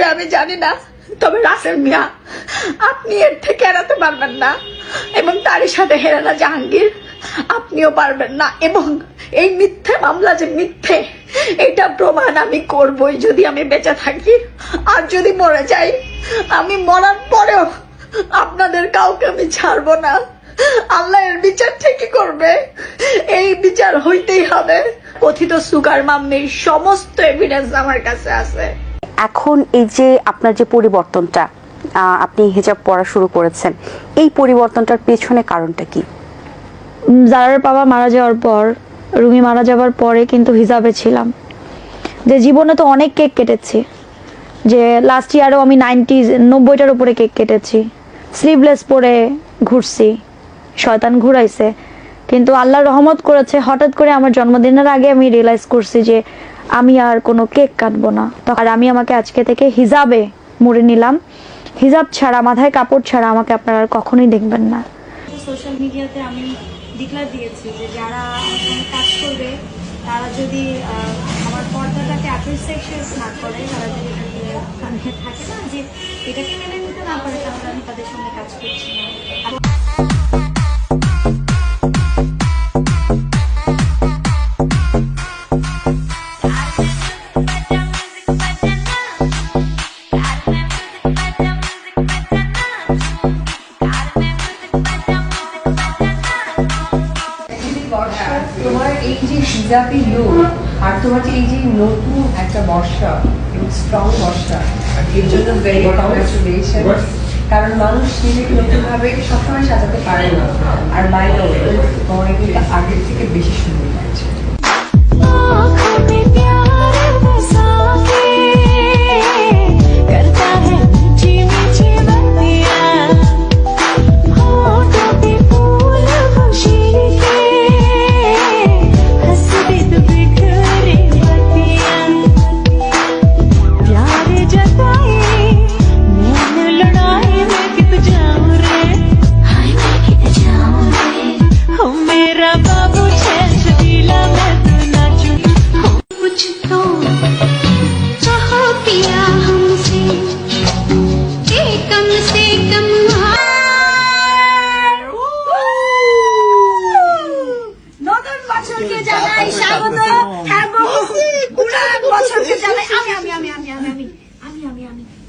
দিবে আমি জানি না, তবে রাসেল মিয়া, আপনি এর থেকে এড়াতে পারবেন না, এবং তারই সাথে হেরানা জাহাঙ্গীর, আপনিও পারবেন না, এবং এই মিথ্যে মামলা যে মিথ্যে, এটা প্রমাণ আমি করবই যদি আমি বেঁচে থাকি। আর যদি মরে যাই, আমি মরার পরেও আপনাদের কাউকে আমি ছাড়বো না। আল্লাহ এর বিচার ঠিকই করবে। এই বিচার হইতেই হবে। কথিত সুগার মাম্মির সমস্ত এভিডেন্স আমার কাছে আছে। এখন এই যে আপনার যে পরিবর্তনটা আপনি হিজাব পড়া শুরু করেছেন, এই পরিবর্তনটার পেছনে কারণটা কি? জারার বাবা মারা যাওয়ার পর, রুমি মারা যাওয়ার পরে কিন্তু হিসাবে ছিলাম। যে জীবনে তো অনেক কেক কেটেছি। যে লাস্ট ইয়ারও আমি নাইনটি নব্বইটার উপরে কেক কেটেছি। স্লিভলেস পরে ঘুরছি। শয়তান ঘুরাইছে। কিন্তু আল্লাহ রহমত করেছে, হঠাৎ করে আমার জন্মদিনের আগে আমি রিয়েলাইজ করছি যে আমি আর কোনো কেক কাটবো না। আর আমি আমাকে আজকে থেকে হিজাবে মুড়ে নিলাম। হিজাব ছাড়া, মাথায় কাপড় ছাড়া আমাকে আপনারা আর কখনোই দেখবেন না। সোশ্যাল মিডিয়াতে আমি ডিক্লার দিয়েছি যে যারা কাজ করবে, তারা যদি আমার পর্দাটাকে অ্যাপ্রিসিয়েশন না করে, তারা যদি থাকে না যে এটাকে মেনে নিতে না পারে, তাহলে আমি তাদের সঙ্গে কাজ করছি না। এই যে হিজাবি লোক আর তোমার যে এই যে নতুন একটা বর্ষা এবং স্ট্রং বর্ষা এর জন্য ভেরি কংগ্রেচুলেশন কারণ মানুষ নিজেকে নতুনভাবে সবসময় সাজাতে পারে না। আর বাইরেও তোমার কিন্তু আগের থেকে বেশি সুন্দর লাগছে।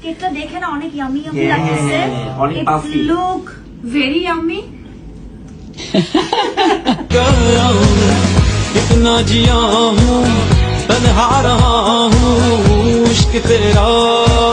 কেকটা দেখে না অনেক ইয়ামি ইয়ামি লাগতেছে অনেক. লুক ভেরি ইয়ামি कितना जिया हूँ तनहा रहा हूँ इश्क तेरा